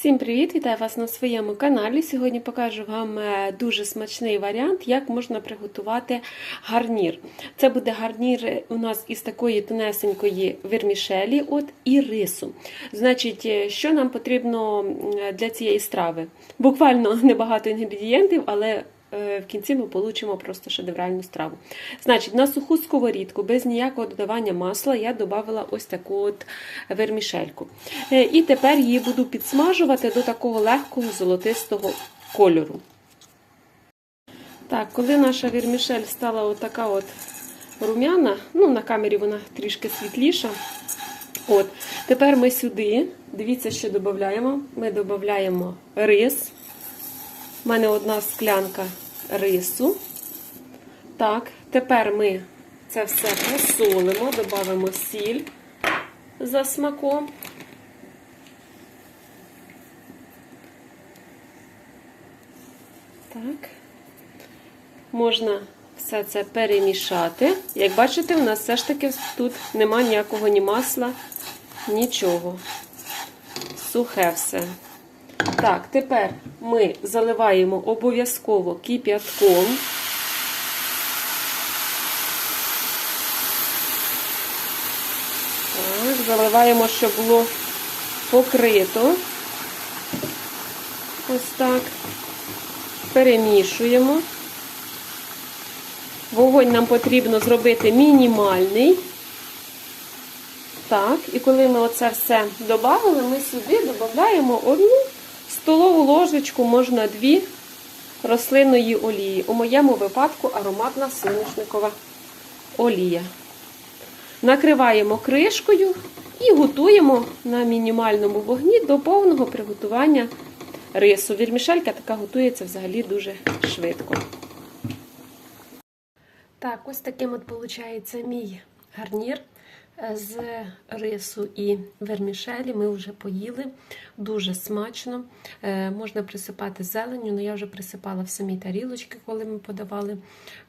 Всім привіт! Вітаю вас на своєму каналі. Сьогодні покажу вам е, дуже смачний варіант, як можна приготувати гарнір. Це буде гарнір у нас із такої тонесенької вермішелі от, і рису. Значить, е, що нам потрібно для цієї страви? Буквально небагато інгредієнтів, але е, в кінці ми получимо просто шедевральну страву. Значить, на суху сковорідку без ніякого додавання масла я додавала ось таку от вермішельку. Е, І тепер її буду підсмажувати до такого легкого золотистого кольору. Так, коли наша вермішель стала отака от рум'яна, ну на камері вона трішки світліша. От, тепер ми сюди, дивіться, що додаємо. Ми додаємо рис. У мене одна склянка рису. Так, тепер ми це все посолимо, додамо сіль за смаком. Так. Можна все це перемішати. Як бачите, у нас все ж таки тут нема ніякого ні масла, нічого. Сухе все. Так, тепер ми заливаємо обов'язково кип'ятком. Заливаємо, щоб було покрито. Ось так. Перемішуємо. Вогонь нам потрібно зробити мінімальний. Так, і коли ми оце все додали, ми сюди додаємо одну столову ложечку, можна дві рослинної олії. У моєму випадку ароматна соняшникова олія. Накриваємо кришкою і готуємо на мінімальному вогні до повного приготування рису. Вірмішелька така готується взагалі дуже швидко. Так, ось таким от виходить мій гарнір з рису і вермішелі. Ми вже поїли. Дуже смачно. Е, можна присипати зеленню, але я вже присипала в самі тарілочки, коли ми подавали.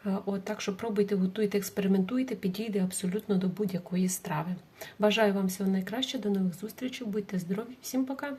Е, от, так що пробуйте, готуйте, експериментуйте, підійде абсолютно до будь-якої страви. Бажаю вам всього найкраще, до нових зустрічей, будьте здорові, всім пока!